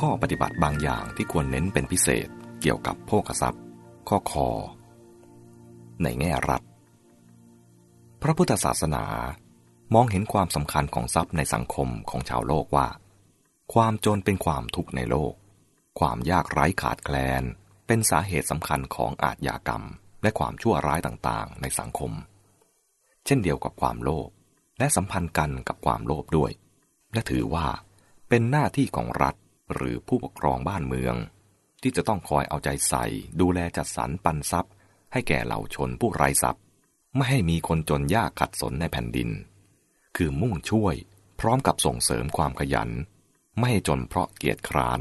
ข้อปฏิบัติบางอย่างที่ควรเน้นเป็นพิเศษเกี่ยวกับโภคทรัพย์ ข้อคอ ในแง่รัฐ พระพุทธศาสนามองเห็นความสำคัญของทรัพย์ในสังคมของชาวโลกว่า ความจนเป็นความทุกข์ในโลก ความยากไร้ขาดแคลน เป็นสาเหตุสำคัญของอาชญากรรม และความชั่วร้ายต่างๆ ในสังคม เช่นเดียวกับความโลภและสัมพันธ์กันกับความโลภด้วย และถือว่าเป็นหน้าที่ของรัฐ หรือผู้ปกครองบ้านเมือง ที่จะต้องคอยเอาใจใส่ ดูแลจัดสรรปันทรัพย์ ให้แก่เหล่าชนผู้ไร้ทรัพย์ ไม่ให้มีคนจนยากขัดสนในแผ่นดิน คือมุ่งช่วยพร้อมกับส่งเสริมความขยัน ไม่ให้จนเพราะเกียจคร้าน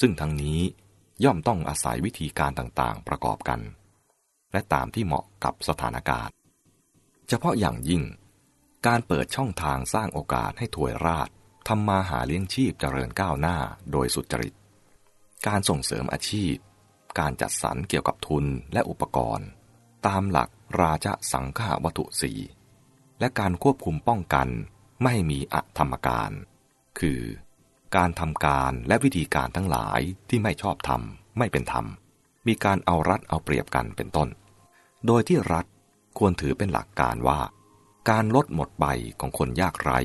ซึ่งทั้งนี้ย่อมต้องอาศัยวิธีการต่างๆ ประกอบกัน และตามที่เหมาะกับสถานการณ์ เฉพาะอย่างยิ่ง การเปิดช่องทางสร้างโอกาสให้ถวยราช ทำมาหาเลี้ยงชีพเจริญก้าวหน้าโดยสุจริต การส่งเสริมอาชีพ การจัดสรรเกี่ยวกับทุนและอุปกรณ์ ตามหลักราชสังฆาวัตถุสีและการควบคุมป้องกันไม่ให้มีอธรรมการ คือ การทำการและวิธีการทั้งหลายที่ไม่ชอบธรรมไม่เป็นธรรม มีการเอารัดเอาเปรียบกันเป็นต้น โดยที่รัฐควรถือเป็นหลักการว่า การลดหมดใบของคนยากไร้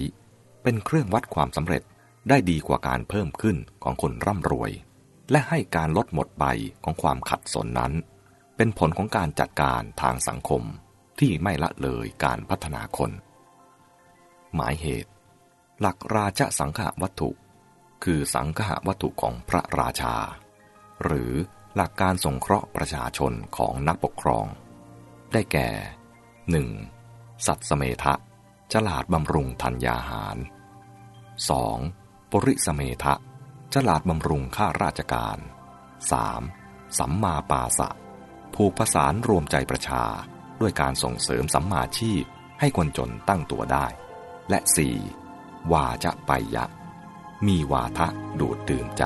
เป็นเครื่องวัดความสำเร็จได้ดีกว่าการเพิ่มขึ้นของคนร่ำรวย และให้การลดหมดใบของความขัดสนนั้น เป็นผลของการจัดการทางสังคมที่ไม่ละเลยการพัฒนาคน หมายเหตุ หลักราชสังฆวัตถุ คือสังฆวัตถุของพระราชา หรือหลักการสงเคราะห์ประชาชนของนักปกครอง ได้แก่ 1. สัตสเมทะฉลาดบำรุงธัญญาหาร 2. ปริสเมทะฉลาดบำรุงข้าราชการ 3. สัมมาปาสะผูกประสานรวมใจประชาด้วยการส่งเสริมสัมมาชีพให้คนจนตั้งตัวได้ และ 4. วาจะไปยะ มีวาทะดูดดื่มใจ